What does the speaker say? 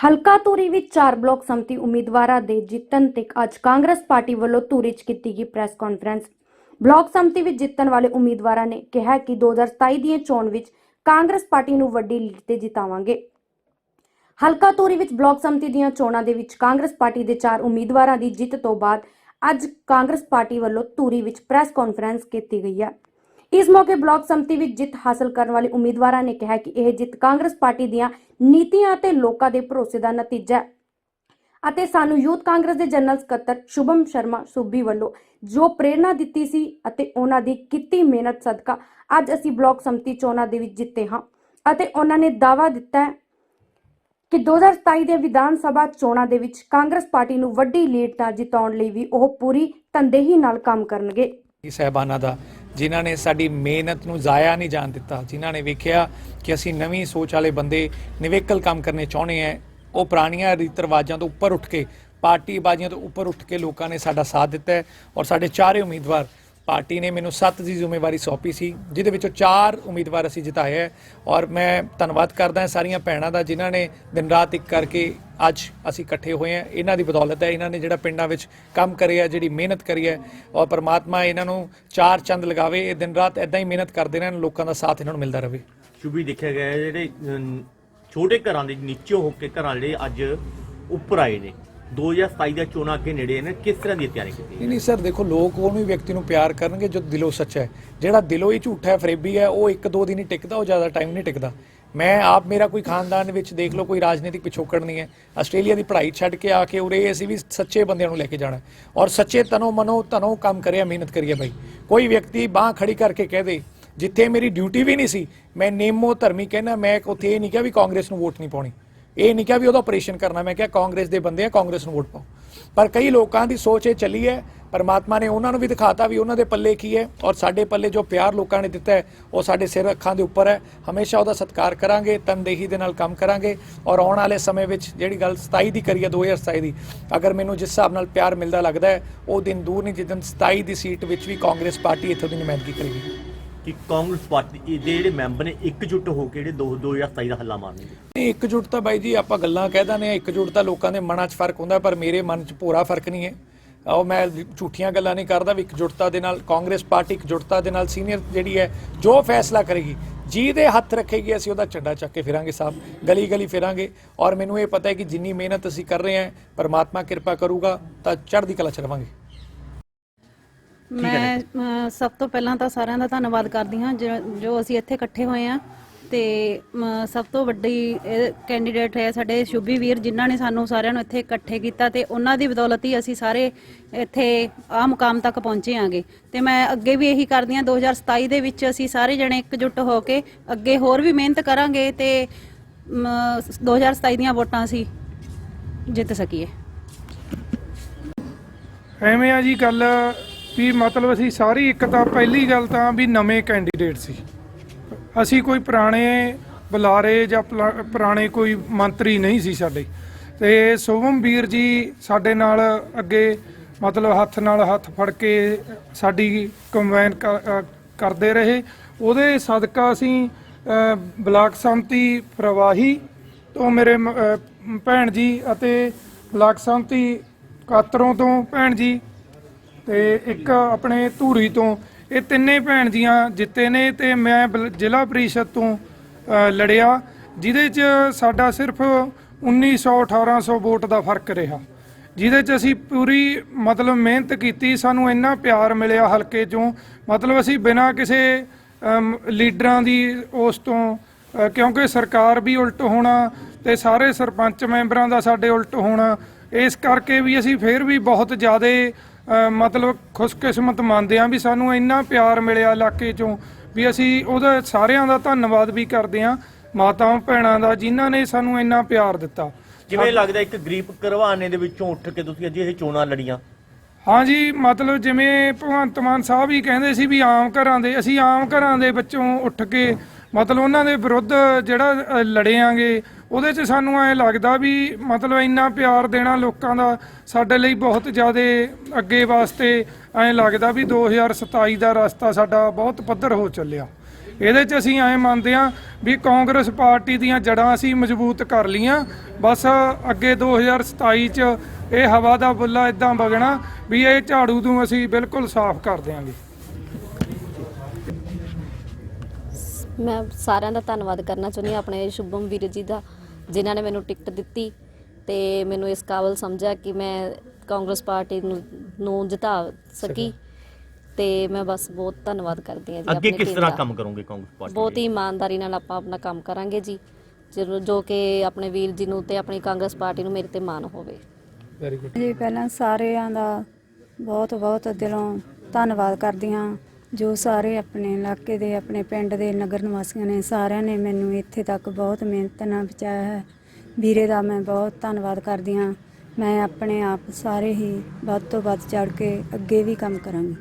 ਹਲਕਾ ਧੂਰੀ ਵਿੱਚ ਚਾਰ ਬਲਾਕ ਸੰਮਤੀ ਉਮੀਦਵਾਰਾਂ ਦੇ ਜਿੱਤਣ ਤੇ ਅੱਜ ਕਾਂਗਰਸ ਪਾਰਟੀ ਵੱਲੋਂ ਧੂਰੀ 'ਚ ਕੀਤੀ ਗਈ ਪ੍ਰੈਸ ਕਾਨਫਰੰਸ। ਬਲਾਕ ਸੰਮਤੀ ਵਿੱਚ ਜਿੱਤਣ ਵਾਲੇ ਉਮੀਦਵਾਰਾਂ ਨੇ ਕਿਹਾ ਕਿ 2027 ਦੀਆਂ ਚੋਣ ਵਿੱਚ ਕਾਂਗਰਸ ਪਾਰਟੀ ਨੂੰ ਵੱਡੀ ਲੀਡ ਤੇ ਜਿਤਾਵਾਂਗੇ। ਹਲਕਾ ਧੂਰੀ ਵਿੱਚ ਬਲਾਕ ਸੰਮਤੀ ਦੀਆਂ ਚੋਣਾਂ ਦੇ ਵਿੱਚ ਕਾਂਗਰਸ ਪਾਰਟੀ ਦੇ ਚਾਰ ਉਮੀਦਵਾਰਾਂ ਦੀ ਜਿੱਤ ਤੋਂ ਬਾਅਦ ਅੱਜ ਕਾਂਗਰਸ ਪਾਰਟੀ ਵੱਲੋਂ ਧੂਰੀ ਵਿੱਚ ਪ੍ਰੈਸ ਕਾਨਫਰੰਸ ਕੀਤੀ ਗਈ ਹੈ। ਇਸ ਮੌਕੇ ਬਲਾਕ ਸੰਮਤੀ ਵਿੱਚ ਜਿੱਤ ਹਾਸਲ ਕਰਨ ਵਾਲੇ ਉਮੀਦਵਾਰਾਂ ਨੇ ਕਿਹਾ ਕਿ ਇਹ ਜਿੱਤ ਕਾਂਗਰਸ ਪਾਰਟੀ ਦੀਆਂ ਨੀਤੀਆਂ ਅਤੇ ਲੋਕਾਂ ਦੇ ਭਰੋਸੇ ਦਾ ਨਤੀਜਾ ਹੈ। ਅਤੇ ਸਾਨੂੰ ਯੂਥ ਕਾਂਗਰਸ ਦੇ ਜਨਰਲ ਸਕੱਤਰ ਸ਼ੁਭਮ ਸ਼ਰਮਾ ਸੁੱਬੀ ਵੱਲੋਂ ਜੋ ਪ੍ਰੇਰਣਾ ਦਿੱਤੀ ਸੀ ਅਤੇ ਉਹਨਾਂ ਦੀ ਕੀਤੀ ਮਿਹਨਤ ਸਦਕਾ ਅੱਜ ਅਸੀਂ ਬਲਾਕ ਸੰਮਤੀ ਚੋਣਾਂ ਦੇ ਵਿੱਚ ਜਿੱਤੇ ਹਾਂ ਅਤੇ ਉਹਨਾਂ ਨੇ ਦਾਅਵਾ ਦਿੱਤਾ ਹੈ ਕਿ 2027 ਦੇ ਵਿਧਾਨ ਸਭਾ ਚੋਣਾਂ ਦੇ ਵਿੱਚ ਕਾਂਗਰਸ ਪਾਰਟੀ ਨੂੰ ਵੱਡੀ ਲੀਡ ਨਾਲ ਜਿਤਾਉਣ ਲਈ ਵੀ ਉਹ ਪੂਰੀ ਤੰਦੇਹੀ ਨਾਲ ਕੰਮ ਕਰਨਗੇ। ਜੀ ਸਹਿਬਾਨਾਂ ਦਾ ਜਿਨ੍ਹਾਂ ਨੇ ਸਾਡੀ ਮਿਹਨਤ ਨੂੰ ਜ਼ਾਇਆ ਨਹੀਂ ਜਾਣ ਦਿੱਤਾ, ਜਿਨ੍ਹਾਂ ਨੇ ਵੇਖਿਆ ਕਿ ਅਸੀਂ ਨਵੀਂ ਸੋਚ ਵਾਲੇ ਬੰਦੇ ਨਿਵੇਕਲ ਕੰਮ ਕਰਨੇ ਚਾਹੁੰਦੇ ਆ ਉਹ ਪੁਰਾਣੀਆਂ ਰੀਤ ਰਿਵਾਜਾਂ ਤੋਂ ਉੱਪਰ ਉੱਠ ਕੇ ਪਾਰਟੀ ਬਾਜ਼ੀਆਂ ਤੋਂ ਉੱਪਰ ਉੱਠ ਕੇ ਲੋਕਾਂ ਨੇ ਸਾਡਾ ਸਾਥ ਦਿੱਤਾ ਹੈ ਔਰ ਸਾਡੇ ਚਾਰੇ ਉਮੀਦਵਾਰ ਪਾਰਟੀ ਨੇ ਮੈਨੂੰ ਸੱਤ ਦੀ ਜ਼ਿੰਮੇਵਾਰੀ ਸੌਂਪੀ ਸੀ, ਜਿਹਦੇ ਵਿੱਚੋਂ ਚਾਰ ਉਮੀਦਵਾਰ ਅਸੀਂ ਜਿਤਾਏ ਹੈ ਔਰ ਮੈਂ ਧੰਨਵਾਦ ਕਰਦਾ ਹਾਂ ਸਾਰੀਆਂ ਭੈਣਾਂ ਦਾ ਜਿਨ੍ਹਾਂ ਨੇ ਦਿਨ ਰਾਤ ਇੱਕ ਕਰਕੇ ਅੱਜ ਅਸੀਂ ਇਕੱਠੇ ਹੋਏ ਹਾਂ। ਇਹਨਾਂ ਦੀ ਬਦੌਲਤ ਹੈ। ਇਹਨਾਂ ਨੇ ਜਿਹੜਾ ਪਿੰਡਾਂ ਵਿੱਚ ਕੰਮ ਕਰਿਆ ਜਿਹੜੀ ਮਿਹਨਤ ਕਰੀ ਹੈ ਔਰ ਪ੍ਰਮਾਤਮਾ ਇਹਨਾਂ ਨੂੰ ਚਾਰ ਚੰਦ ਲਗਾਵੇ। ਇਹ ਦਿਨ ਰਾਤ ਐਦਾਂ ਹੀ ਮਿਹਨਤ ਕਰਦੇ ਰਹਿਣ ਲੋਕਾਂ ਦਾ ਸਾਥ ਇਹਨਾਂ ਨੂੰ ਮਿਲਦਾ ਰਹੇ। ਸ਼ੁਭੀ ਦੇਖਿਆ ਗਿਆ ਹੈ ਜਿਹੜੇ ਅਮ, ਛੋਟੇ ਘਰਾਂ ਦੇ ਨੀਚੇ ਹੋ ਕੇ ਘਰਾਂ ਜਿਹੜੇ ਅੱਜ ਉੱਪਰ ਆਏ ਨੇ। 2027 ਦੀਆਂ ਚੋਣਾਂ ਅੱਗੇ ਨੇੜੇ ਨੇ। ਕਿਸ ਤਰ੍ਹਾਂ ਦੀ ਤਿਆਰੀ ਕੀਤੀ ਨਹੀਂ ਨਹੀਂ ਸਰ ਦੇਖੋ ਲੋਕ ਉਹਨੂੰ ਵਿਅਕਤੀ ਨੂੰ ਪਿਆਰ ਕਰਨਗੇ ਜੋ ਦਿਲੋਂ ਸੱਚਾ ਹੈ। ਜਿਹੜਾ ਦਿਲੋਂ ਹੀ ਝੂਠਾ ਹੈ ਫਰੇਬੀ ਹੈ ਉਹ ਇੱਕ ਦੋ ਦਿਨ ਹੀ ਟਿਕਦਾ ਉਹ ਜ਼ਿਆਦਾ ਟਾਈਮ ਨਹੀਂ ਟਿਕਦਾ। ਮੈਂ ਆਪ ਮੇਰਾ ਕੋਈ ਖਾਨਦਾਨ ਵਿੱਚ ਦੇਖ ਲਓ, ਕੋਈ ਰਾਜਨੀਤਿਕ ਪਿਛੋਕੜ ਨਹੀਂ ਹੈ। ਆਸਟ੍ਰੇਲੀਆ ਦੀ ਪੜ੍ਹਾਈ ਛੱਡ ਕੇ ਆ ਕੇ ਉਰੇ ਅਸੀਂ ਵੀ ਸੱਚੇ ਬੰਦਿਆਂ ਨੂੰ ਲੈ ਕੇ ਜਾਣਾ। ਔਰ ਸੱਚੇ ਤਨੋ ਮਨੋ ਤਨੋਂ ਕੰਮ ਕਰਿਆ, ਮਿਹਨਤ ਕਰੀਏ ਭਾਈ ਕੋਈ ਵਿਅਕਤੀ ਬਾਹ ਖੜੀ ਕਰਕੇ ਕਹਿ ਦੇ, ਜਿੱਥੇ ਮੇਰੀ ਡਿਊਟੀ ਵੀ ਨਹੀਂ ਸੀ, ਮੈਂ ਨੇਮੋ ਧਰਮੀ ਕਹਿਣਾ ਮੈਂ ਉੱਥੇ ਇਹ ਨਹੀਂ ਕਿਹਾ ਵੀ ਕਾਂਗਰਸ ਨੂੰ ਵੋਟ ਨਹੀਂ ਪਾਉਣੀ। ਇਹ ਨਹੀਂ ਕਿਹਾ ਵੀ ਉਹਦਾ ਆਪਰੇਸ਼ਨ ਕਰਨਾ, ਮੈਂ ਕਿਹਾ ਕਾਂਗਰਸ ਦੇ ਬੰਦੇ ਆ, ਕਾਂਗਰਸ ਨੂੰ ਵੋਟ ਪਾਓ। ਪਰ ਕਈ ਲੋਕਾਂ ਦੀ ਸੋਚ ਇਹ ਚੱਲੀ ਹੈ, ਪਰਮਾਤਮਾ ਨੇ ਉਹਨਾਂ ਨੂੰ ਵੀ ਦਿਖਾਤਾ ਵੀ ਉਹਨਾਂ ਦੇ ਪੱਲੇ ਕੀ ਹੈ ਔਰ ਸਾਡੇ ਪੱਲੇ ਜੋ ਪਿਆਰ ਲੋਕਾਂ ਨੇ ਦਿੱਤਾ ਹੈ, ਉਹ ਸਾਡੇ ਸਿਰ ਅੱਖਾਂ ਦੇ ਉੱਪਰ ਹੈ। ਹਮੇਸ਼ਾ ਉਹਦਾ ਸਤਿਕਾਰ ਕਰਾਂਗੇ, ਤਨਦੇਹੀ ਦੇ ਨਾਲ ਕੰਮ ਕਰਾਂਗੇ ਔਰ ਆਉਣ ਵਾਲੇ ਸਮੇਂ ਵਿੱਚ ਜਿਹੜੀ ਗੱਲ 27 ਦੀ ਕਰੀ ਹੈ 2027 ਦੀ, ਅਗਰ ਮੈਨੂੰ ਜਿਸ ਹਿਸਾਬ ਨਾਲ ਪਿਆਰ ਮਿਲਦਾ ਲੱਗਦਾ ਹੈ, ਉਹ ਦਿਨ ਦੂਰ ਨਹੀਂ ਜਿੱਦਨ 27 ਦੀ ਸੀਟ ਵਿੱਚ ਵੀ ਕਾਂਗਰਸ ਪਾਰਟੀ ਇੱਥੋਂ ਦੀ ਨੁਮਾਇੰਦਗੀ ਕਰੇਗੀ। ਕਿ ਕਾਂਗਰਸ ਪਾਰਟੀ ਦੇ ਜਿਹੜੇ ਮੈਂਬਰ ਨੇ ਇਕਜੁੱਟ ਹੋ ਕੇ ਜਿਹੜੇ 2 2027 ਦਾ ਹੱਲਾ ਮਾਰਨਗੇ। ਨਹੀਂ, ਇੱਕਜੁੱਟ ਤਾਂ ਬਾਈ ਜੀ ਆਪਾਂ ਗੱਲਾਂ ਕਹਿ ਦਿੰਦੇ ਆ ਇੱਕਜੁੱਟ ਤਾਂ ਲੋਕਾਂ ਦੇ ਮਨਾਂ 'ਚ ਫ਼ਰਕ ਹੁੰਦਾ, ਪਰ ਮੇਰੇ ਮਨ 'ਚ ਪੂਰਾ ਫ਼ਰਕ ਨਹੀਂ ਹੈ। ਉਹ ਮੈਂ ਝੂਠੀਆਂ ਗੱਲਾਂ ਨਹੀਂ ਕਰਦਾ ਵੀ ਇੱਕਜੁੱਟਤਾ ਦੇ ਨਾਲ ਕਾਂਗਰਸ ਪਾਰਟੀ ਇਕਜੁੱਟਤਾ ਦੇ ਨਾਲ ਸੀਨੀਅਰ ਜਿਹੜੀ ਹੈ, ਜੋ ਫੈਸਲਾ ਕਰੇਗੀ, ਜਿਹਦੇ ਹੱਥ ਰੱਖੇਗੀ, ਅਸੀਂ ਉਹਦਾ ਝੰਡਾ ਚੱਕ ਕੇ ਫਿਰਾਂਗੇ ਸਾਹਿਬ ਗਲੀ ਗਲੀ ਫਿਰਾਂਗੇ। ਔਰ ਮੈਨੂੰ ਇਹ ਪਤਾ ਹੈ ਕਿ ਜਿੰਨੀ ਮਿਹਨਤ ਅਸੀਂ ਕਰ ਰਹੇ ਹਾਂ, ਪਰਮਾਤਮਾ ਕਿਰਪਾ ਕਰੂਗਾ, ਤਾਂ ਚੜ੍ਹਦੀ ਕਲਾ 'ਚ ਰਵਾਂਗੇ। ਮੈਂ ਅ, ਸਭ ਤੋਂ ਪਹਿਲਾਂ ਤਾਂ ਸਾਰਿਆਂ ਦਾ ਧੰਨਵਾਦ ਕਰਦੀ ਹਾਂ ਜੋ ਜੋ ਅਸੀਂ ਇੱਥੇ ਇਕੱਠੇ ਹੋਏ ਆ ਤੇ ਮ, ਸਭ ਤੋਂ ਵੱਡੀ ਕੈਂਡੀਡੇਟ ਹੈ ਸਾਡੇ ਸ਼ੁਭੀ ਵੀਰ ਜਿਨ੍ਹਾਂ ਨੇ ਸਾਨੂੰ ਸਾਰਿਆਂ ਨੂੰ ਇੱਥੇ ਇਕੱਠੇ ਕੀਤਾ ਤੇ ਉਹਨਾਂ ਦੀ ਬਦੌਲਤ ਹੀ ਅਸੀਂ ਸਾਰੇ ਇੱਥੇ ਆ ਮੁਕਾਮ ਤੱਕ ਪਹੁੰਚੇ ਆਂਗੇ ਤੇ ਮੈਂ ਅੱਗੇ ਵੀ ਇਹੀ ਕਰਦੀ ਹਾਂ 2027 ਦੇ ਵਿੱਚ ਅਸੀਂ ਸਾਰੇ ਜਣੇ ਇਕਜੁੱਟ ਹੋ ਕੇ ਅੱਗੇ ਹੋਰ ਵੀ ਮਿਹਨਤ ਕਰਾਂਗੇ ਤੇ ਮ, 2027 ਦੀਆਂ ਵੋਟਾਂ ਅਸੀਂ ਜਿੱਤ ਸਕੀਏ। ਐਵੇਂ ਆ ਜੀ ਗੱਲ ਵੀ ਮਤਲਬ ਅਸੀਂ ਸਾਰੀ ਇੱਕ ਤਾਂ ਪਹਿਲੀ ਗੱਲ ਤਾਂ ਵੀ ਨਵੇਂ ਕੈਂਡੀਡੇਟ ਸੀ। ਅਸੀਂ ਕੋਈ ਪੁਰਾਣੇ ਬੁਲਾਰੇ ਜਾਂ ਪਲਾ- ਪੁਰਾਣੇ ਕੋਈ ਮੰਤਰੀ ਨਹੀਂ ਸੀ ਸਾਡੇ। ਤੇ ਸੋਵਮ ਵੀਰ ਜੀ ਸਾਡੇ ਨਾਲ ਅੱਗੇ ਮਤਲਬ ਹੱਥ ਨਾਲ ਹੱਥ ਫੜ ਕੇ ਸਾਡੀ ਕੰਬਾਈਨ ਕਰਦੇ ਰਹੇ। ਉਹਦੇ ਸਦਕਾ ਅਸੀਂ ਬਲਾਕ ਸੰਮਤੀ ਪ੍ਰਵਾਹੀ ਤੋਂ ਮੇਰੇ ਮ- ਭੈਣ ਜੀ ਅਤੇ ਬਲਾਕ ਸੰਮਤੀ ਕਾਤਰੋਂ ਤੋਂ ਭੈਣ ਜੀ ਤੇ ਇੱਕ ਆਪਣੇ ਧੂਰੀ ਤੋਂ ਇਹ ਤਿੰਨੇ ਭੈਣ ਜੀਆਂ ਜਿੱਤੇ ਨੇ ਤੇ ਮੈਂ ਬਲ- ਜ਼ਿਲ੍ਹਾ ਪ੍ਰੀਸ਼ਦ ਤੋਂ ਅ, ਲੜਿਆ ਜਿਹਦੇ 'ਚ ਸਾਡਾ ਸਿਰਫ 1900 1800 ਵੋਟ ਦਾ ਫ਼ਰਕ ਰਿਹਾ। ਜਿਹਦੇ 'ਚ ਅਸੀਂ ਪੂਰੀ ਮਤਲਬ ਮਿਹਨਤ ਕੀਤੀ ਸਾਨੂੰ ਇੰਨਾ ਪਿਆਰ ਮਿਲਿਆ ਹਲਕੇ 'ਚੋਂ। ਮਤਲਬ ਅਸੀਂ ਬਿਨਾਂ ਕਿਸੇ ਅਮ, ਲੀਡਰਾਂ ਦੀ ਉਸ ਤੋਂ ਅ, ਕਿਉਂਕਿ ਸਰਕਾਰ ਵੀ ਉਲਟ ਹੋਣਾ ਤੇ ਸਾਰੇ ਸਰਪੰਚ ਮੈਂਬਰਾਂ ਦਾ ਸਾਡੇ ਉਲਟ ਹੋਣਾ ਇਸ ਕਰਕੇ ਵੀ ਅਸੀਂ ਫੇਰ ਵੀ ਬਹੁਤ ਜ਼ਿਆਦਾ ਮਤਲਬ ਖੁਸ਼ਕਿਸਮਤ ਮੰਨਦੇ ਹਾਂ ਵੀ ਸਾਨੂੰ ਇੰਨਾ ਪਿਆਰ ਮਿਲਿਆ ਇਲਾਕੇ ਚੋਂ ਵੀ ਅਸੀਂ ਉਹਦਾ ਸਾਰਿਆਂ ਦਾ ਧੰਨਵਾਦ ਵੀ ਕਰਦੇ ਹਾਂ ਮਾਤਾਵਾਂ ਭੈਣਾਂ ਦਾ ਜਿਨ੍ਹਾਂ ਨੇ ਸਾਨੂੰ ਇੰਨਾ ਪਿਆਰ ਦਿੱਤਾ। ਜਿਵੇਂ ਲੱਗਦਾ ਇੱਕ ਗਰੀਬ ਘਰਵਾਨੇ ਦੇ ਵਿੱਚੋਂ ਉੱਠ ਕੇ ਤੁਸੀਂ ਅੱਜ ਇਹ ਚੋਣਾਂ ਲੜੀਆਂ। ਹਾਂਜੀ ਮਤਲਬ ਜਿਵੇਂ ਭਗਵੰਤ ਮਾਨ ਸਾਹਿਬ ਹੀ ਕਹਿੰਦੇ ਸੀ ਵੀ ਆਮ ਘਰਾਂ ਦੇ ਅਸੀਂ ਆਮ ਘਰਾਂ ਦੇ ਵਿੱਚੋਂ ਉੱਠ ਕੇ ਮਤਲਬ ਉਹਨਾਂ ਦੇ ਵਿਰੁੱਧ ਜਿਹੜਾ ਅ, ਲੜਿਆਂਗੇ ਉਹਦੇ 'ਚ ਸਾਨੂੰ ਐ ਲੱਗਦਾ ਵੀ ਮਤਲਬ ਇੰਨਾ ਪਿਆਰ ਦੇਣਾ ਲੋਕਾਂ ਦਾ ਸਾਡੇ ਲਈ ਬਹੁਤ ਜ਼ਿਆਦਾ ਅੱਗੇ ਵਾਸਤੇ ਐ ਲੱਗਦਾ ਵੀ 2027 ਦਾ ਰਸਤਾ ਸਾਡਾ ਬਹੁਤ ਪੱਧਰ ਹੋ ਚੱਲਿਆ। ਇਹਦੇ 'ਚ ਅਸੀਂ ਐਂ ਮੰਨਦੇ ਹਾਂ ਵੀ ਕਾਂਗਰਸ ਪਾਰਟੀ ਦੀਆਂ ਜੜਾਂ ਅਸੀਂ ਮਜ਼ਬੂਤ ਕਰ ਲੀਆਂ ਬਸ ਅੱਗੇ 2027 'ਚ ਇਹ ਹਵਾ ਦਾ ਬੁੱਲਾ ਇਦਾਂ ਵਗਣਾ ਵੀ ਇਹ ਝਾੜੂ ਨੂੰ ਅਸੀਂ ਬਿਲਕੁਲ ਸਾਫ਼ ਕਰ ਦਿਆਂਗੇ। ਮੈਂ ਸਾਰਿਆਂ ਦਾ ਧੰਨਵਾਦ ਕਰਨਾ ਚਾਹੁੰਦੀ ਹਾਂ ਆਪਣੇ ਸ਼ੁਭਮ ਵੀਰ ਜੀ ਦਾ ਜਿਨ੍ਹਾਂ ਨੇ ਮੈਨੂੰ ਟਿਕਟ ਦਿੱਤੀ ਤੇ ਮੈਨੂੰ ਇਸ ਕਾਬਲ ਸਮਝਿਆ ਕਿ ਮੈਂ ਕਾਂਗਰਸ ਪਾਰਟੀ ਨੂੰ ਨੂੰ ਜਿਤਾ ਸਕੀ। ਤੇ ਮੈਂ ਬਸ ਬਹੁਤ ਧੰਨਵਾਦ ਕਰਦੀ ਹਾਂ ਜੀ ਅੱਗੇ ਆਪਣੇ ਕਿਸ ਤਰ੍ਹਾਂ। ਕੰਮ ਕਰੋਗੇ ਕਾਂਗਰਸ ਪਾਰਟੀ ਬਹੁਤ? ਹੀ ਇਮਾਨਦਾਰੀ ਨਾਲ ਆਪਾਂ ਆਪਣਾ ਕੰਮ ਕਰਾਂਗੇ ਜੀ ਜੋ ਜੋ ਕਿ ਆਪਣੇ ਵੀਰ ਜੀ ਨੂੰ ਤੇ ਆਪਣੀ ਕਾਂਗਰਸ ਪਾਰਟੀ ਨੂੰ ਮੇਰੇ ਤੇ ਮਾਣ ਹੋਵੇ। ਵੈਰੀ ਗੁੱਡ ਜੀ ਪਹਿਲਾਂ ਸਾਰਿਆਂ ਦਾ ਬਹੁਤ ਬਹੁਤ ਦਿਲੋਂ ਧੰਨਵਾਦ ਕਰਦੀ ਹਾਂ। ਜੋ ਸਾਰੇ ਆਪਣੇ ਇਲਾਕੇ ਦੇ, ਆਪਣੇ ਪਿੰਡ ਦੇ ਨਗਰ ਨਿਵਾਸੀਆਂ ਨੇ, ਸਾਰਿਆਂ ਨੇ ਮੈਨੂੰ ਇੱਥੇ ਤੱਕ ਬਹੁਤ ਮਿਹਨਤ ਨਾਲ ਪਹੁੰਚਾਇਆ ਹੈ। ਵੀਰੇ ਦਾ ਮੈਂ ਬਹੁਤ ਧੰਨਵਾਦ ਕਰਦੀ ਹਾਂ। ਮੈਂ ਆਪਣੇ ਆਪ ਸਾਰੇ ਹੀ ਵੱਧ ਤੋਂ ਵੱਧ ਚੜ ਕੇ ਅੱਗੇ ਵੀ ਕੰਮ ਕਰਾਂਗੀ।